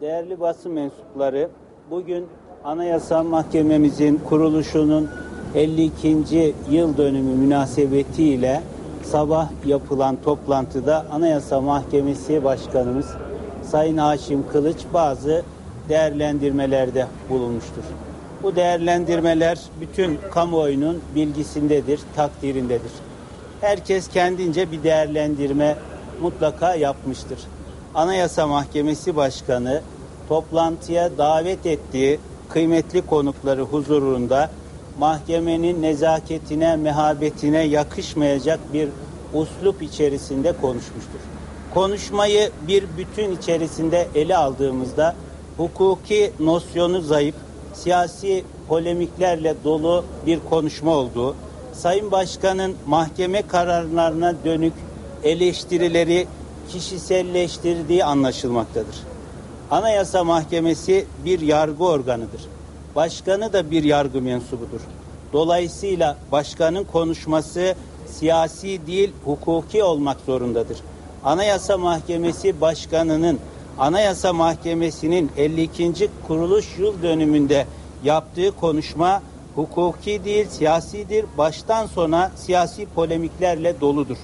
Değerli basın mensupları, bugün Anayasa Mahkememizin kuruluşunun 52. yıl dönümü münasebetiyle sabah yapılan toplantıda Anayasa Mahkemesi Başkanımız Sayın Haşim Kılıç bazı değerlendirmelerde bulunmuştur. Bu değerlendirmeler bütün kamuoyunun bilgisindedir, takdirindedir. Herkes kendince bir değerlendirme mutlaka yapmıştır. Anayasa Mahkemesi Başkanı toplantıya davet ettiği kıymetli konukları huzurunda mahkemenin nezaketine, mehabetine yakışmayacak bir uslup içerisinde konuşmuştur. Konuşmayı bir bütün içerisinde ele aldığımızda hukuki nosyonu zayıf, siyasi polemiklerle dolu bir konuşma olduğu, Sayın Başkan'ın mahkeme kararlarına dönük eleştirileri kişiselleştirdiği anlaşılmaktadır. Anayasa Mahkemesi bir yargı organıdır. Başkanı da bir yargı mensubudur. Dolayısıyla başkanın konuşması siyasi değil hukuki olmak zorundadır. Anayasa Mahkemesi Başkanı'nın Anayasa Mahkemesi'nin 52. kuruluş yıl dönümünde yaptığı konuşma hukuki değil siyasidir. Baştan sona siyasi polemiklerle doludur.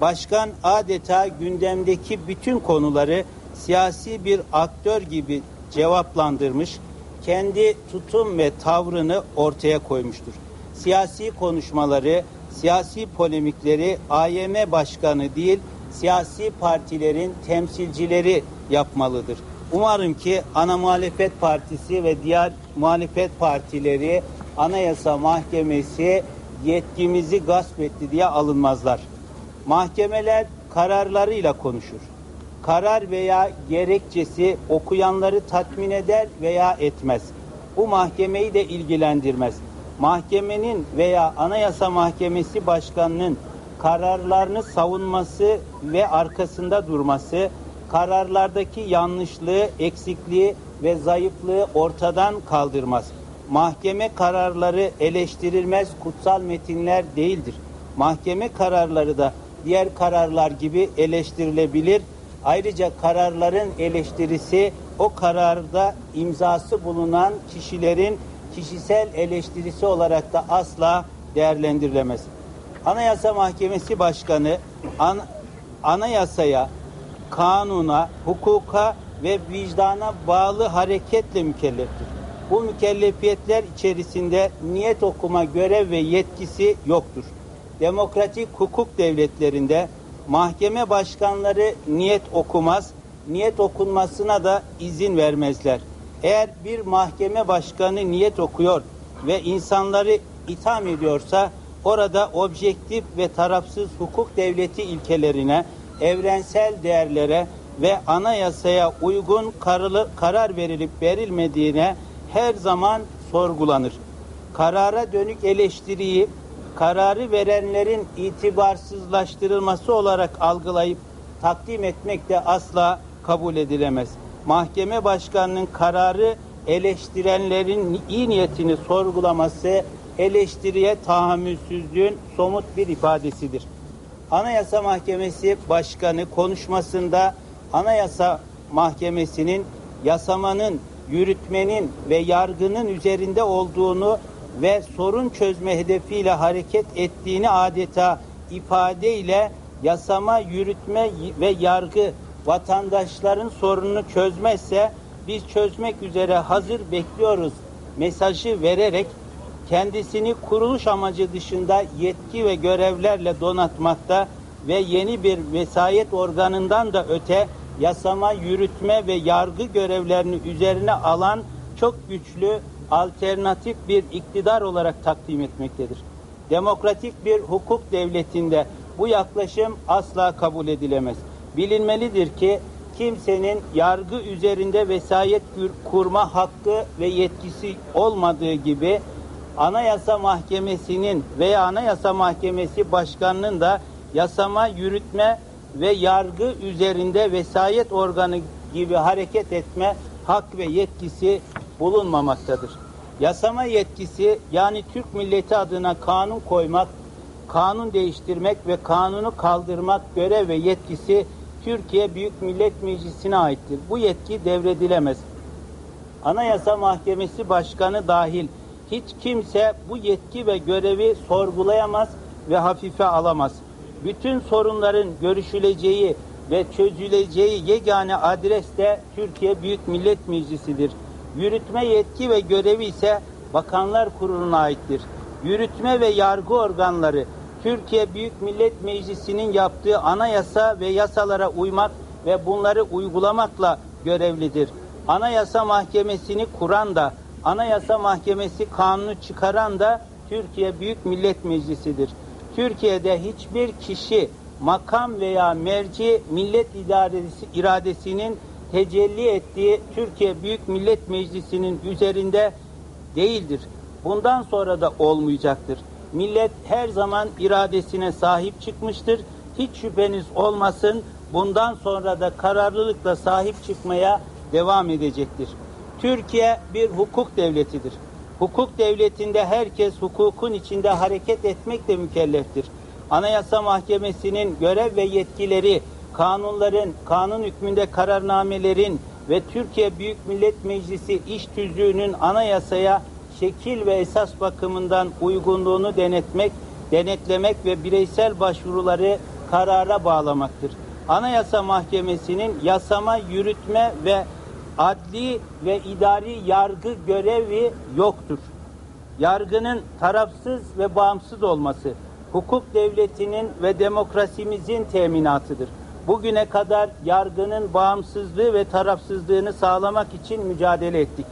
Başkan adeta gündemdeki bütün konuları siyasi bir aktör gibi cevaplandırmış, kendi tutum ve tavrını ortaya koymuştur. Siyasi konuşmaları, siyasi polemikleri AYM başkanı değil, siyasi partilerin temsilcileri yapmalıdır. Umarım ki ana muhalefet partisi ve diğer muhalefet partileri Anayasa Mahkemesi yetkimizi gasp etti diye alınmazlar. Mahkemeler kararlarıyla konuşur. Karar veya gerekçesi okuyanları tatmin eder veya etmez. Bu mahkemeyi de ilgilendirmez. Mahkemenin veya Anayasa Mahkemesi Başkanı'nın kararlarını savunması ve arkasında durması, kararlardaki yanlışlığı, eksikliği ve zayıflığı ortadan kaldırmaz. Mahkeme kararları eleştirilmez kutsal metinler değildir. Mahkeme kararları da diğer kararlar gibi eleştirilebilir. Ayrıca kararların eleştirisi o kararda imzası bulunan kişilerin kişisel eleştirisi olarak da asla değerlendirilemez. Anayasa Mahkemesi Başkanı an, anayasaya, kanuna, hukuka ve vicdana bağlı hareketle mükelleftir. Bu mükellefiyetler içerisinde niyet okuma görev ve yetkisi yoktur. Demokratik hukuk devletlerinde mahkeme başkanları niyet okumaz, niyet okunmasına da izin vermezler. Eğer bir mahkeme başkanı niyet okuyor ve insanları itham ediyorsa orada objektif ve tarafsız hukuk devleti ilkelerine, evrensel değerlere ve anayasaya uygun karar verilip verilmediğine her zaman sorgulanır. Karara dönük eleştiriyi kararı verenlerin itibarsızlaştırılması olarak algılayıp takdim etmek de asla kabul edilemez. Mahkeme başkanının kararı eleştirenlerin iyi niyetini sorgulaması eleştiriye tahammülsüzlüğün somut bir ifadesidir. Anayasa Mahkemesi Başkanı konuşmasında Anayasa Mahkemesi'nin yasamanın, yürütmenin ve yargının üzerinde olduğunu ve sorun çözme hedefiyle hareket ettiğini adeta ifadeyle yasama, yürütme ve yargı vatandaşların sorununu çözmezse biz çözmek üzere hazır bekliyoruz mesajı vererek kendisini kuruluş amacı dışında yetki ve görevlerle donatmakta ve yeni bir vesayet organından da öte yasama, yürütme ve yargı görevlerini üzerine alan çok güçlü alternatif bir iktidar olarak takdim etmektedir. Demokratik bir hukuk devletinde bu yaklaşım asla kabul edilemez. Bilinmelidir ki kimsenin yargı üzerinde vesayet kurma hakkı ve yetkisi olmadığı gibi Anayasa Mahkemesi'nin veya Anayasa Mahkemesi Başkanı'nın da yasama, yürütme ve yargı üzerinde vesayet organı gibi hareket etme hak ve yetkisi bulunmamaktadır. Yasama yetkisi yani Türk milleti adına kanun koymak, kanun değiştirmek ve kanunu kaldırmak görev ve yetkisi Türkiye Büyük Millet Meclisi'ne aittir. Bu yetki devredilemez. Anayasa Mahkemesi Başkanı dahil hiç kimse bu yetki ve görevi sorgulayamaz ve hafife alamaz. Bütün sorunların görüşüleceği ve çözüleceği yegane adres de Türkiye Büyük Millet Meclisi'dir. Yürütme yetki ve görevi ise Bakanlar Kurulu'na aittir. Yürütme ve yargı organları Türkiye Büyük Millet Meclisi'nin yaptığı anayasa ve yasalara uymak ve bunları uygulamakla görevlidir. Anayasa Mahkemesi'ni kuran da, Anayasa Mahkemesi kanunu çıkaran da Türkiye Büyük Millet Meclisi'dir. Türkiye'de hiçbir kişi, makam veya merci millet idaresi, iradesinin tecelli ettiği Türkiye Büyük Millet Meclisi'nin üzerinde değildir. Bundan sonra da olmayacaktır. Millet her zaman iradesine sahip çıkmıştır. Hiç şüpheniz olmasın bundan sonra da kararlılıkla sahip çıkmaya devam edecektir. Türkiye bir hukuk devletidir. Hukuk devletinde herkes hukukun içinde hareket etmekle mükelleftir. Anayasa Mahkemesi'nin görev ve yetkileri, kanunların, kanun hükmünde kararnamelerin ve Türkiye Büyük Millet Meclisi iş tüzüğünün anayasaya şekil ve esas bakımından uygunluğunu denetmek, denetlemek ve bireysel başvuruları karara bağlamaktır. Anayasa Mahkemesi'nin yasama, yürütme ve adli ve idari yargı görevi yoktur. Yargının tarafsız ve bağımsız olması, hukuk devletinin ve demokrasimizin teminatıdır. Bugüne kadar yargının bağımsızlığı ve tarafsızlığını sağlamak için mücadele ettik.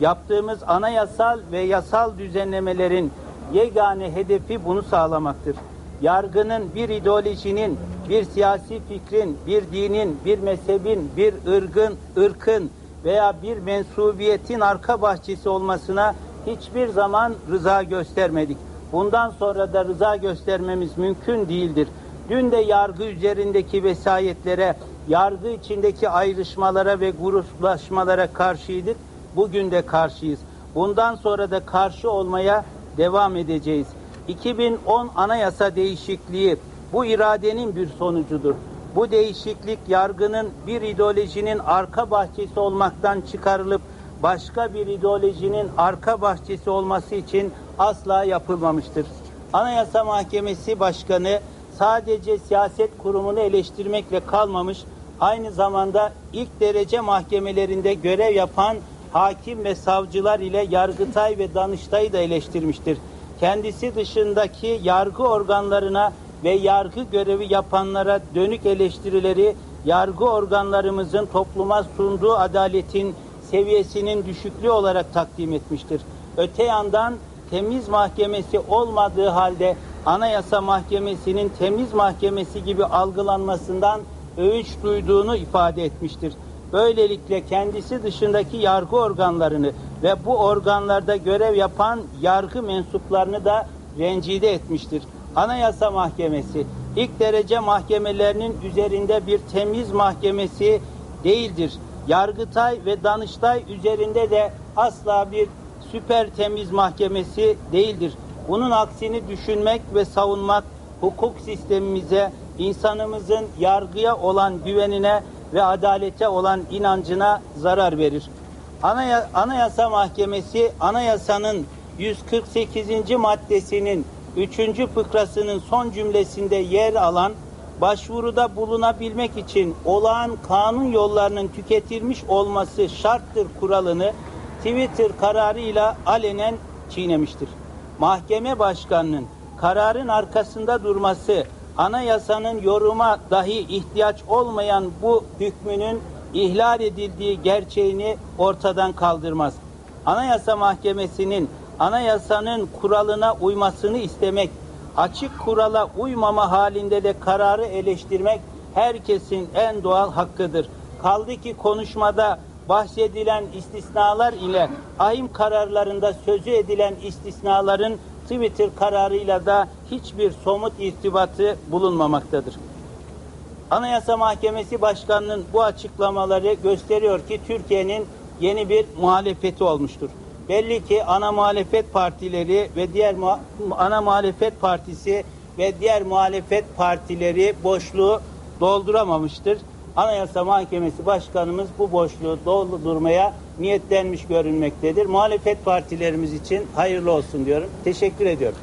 Yaptığımız anayasal ve yasal düzenlemelerin yegane hedefi bunu sağlamaktır. Yargının bir ideolojinin, bir siyasi fikrin, bir dinin, bir mezhebin, bir ırgın, ırkın veya bir mensubiyetin arka bahçesi olmasına hiçbir zaman rıza göstermedik. Bundan sonra da rıza göstermemiz mümkün değildir. Dün de yargı üzerindeki vesayetlere, yargı içindeki ayrışmalara ve gruplaşmalara karşıydık. Bugün de karşıyız. Bundan sonra da karşı olmaya devam edeceğiz. 2010 anayasa değişikliği bu iradenin bir sonucudur. Bu değişiklik yargının bir ideolojinin arka bahçesi olmaktan çıkarılıp başka bir ideolojinin arka bahçesi olması için asla yapılmamıştır. Anayasa Mahkemesi Başkanı sadece siyaset kurumunu eleştirmekle kalmamış, aynı zamanda ilk derece mahkemelerinde görev yapan hakim ve savcılar ile Yargıtay ve Danıştay'ı da eleştirmiştir. Kendisi dışındaki yargı organlarına ve yargı görevi yapanlara dönük eleştirileri yargı organlarımızın topluma sunduğu adaletin seviyesinin düşüklüğü olarak takdim etmiştir. Öte yandan temiz mahkemesi olmadığı halde Anayasa Mahkemesi'nin temiz mahkemesi gibi algılanmasından övünç duyduğunu ifade etmiştir. Böylelikle kendisi dışındaki yargı organlarını ve bu organlarda görev yapan yargı mensuplarını da rencide etmiştir. Anayasa Mahkemesi ilk derece mahkemelerinin üzerinde bir temiz mahkemesi değildir. Yargıtay ve Danıştay üzerinde de asla bir süper temiz mahkemesi değildir. Bunun aksini düşünmek ve savunmak hukuk sistemimize, insanımızın yargıya olan güvenine ve adalete olan inancına zarar verir. Anaya, Anayasa Mahkemesi anayasanın 148. maddesinin 3. fıkrasının son cümlesinde yer alan başvuruda bulunabilmek için olağan kanun yollarının tüketilmiş olması şarttır kuralını Twitter kararıyla alenen çiğnemiştir. Mahkeme başkanının kararın arkasında durması anayasanın yoruma dahi ihtiyaç olmayan bu hükmünün ihlal edildiği gerçeğini ortadan kaldırmaz. Anayasa Mahkemesi'nin anayasanın kuralına uymasını istemek, açık kurala uymama halinde de kararı eleştirmek herkesin en doğal hakkıdır. Kaldı ki konuşmada bahsedilen istisnalar ile ahim kararlarında sözü edilen istisnaların Twitter kararıyla da hiçbir somut irtibatı bulunmamaktadır. Anayasa Mahkemesi Başkanı'nın bu açıklamaları gösteriyor ki Türkiye'nin yeni bir muhalefeti olmuştur. Belli ki ana muhalefet partileri ve diğer ana muhalefet partisi ve diğer muhalefet partileri boşluğu dolduramamıştır. Anayasa Mahkemesi Başkanımız bu boşluğu doldurmaya niyetlenmiş görünmektedir. Muhalefet partilerimiz için hayırlı olsun diyorum. Teşekkür ediyorum.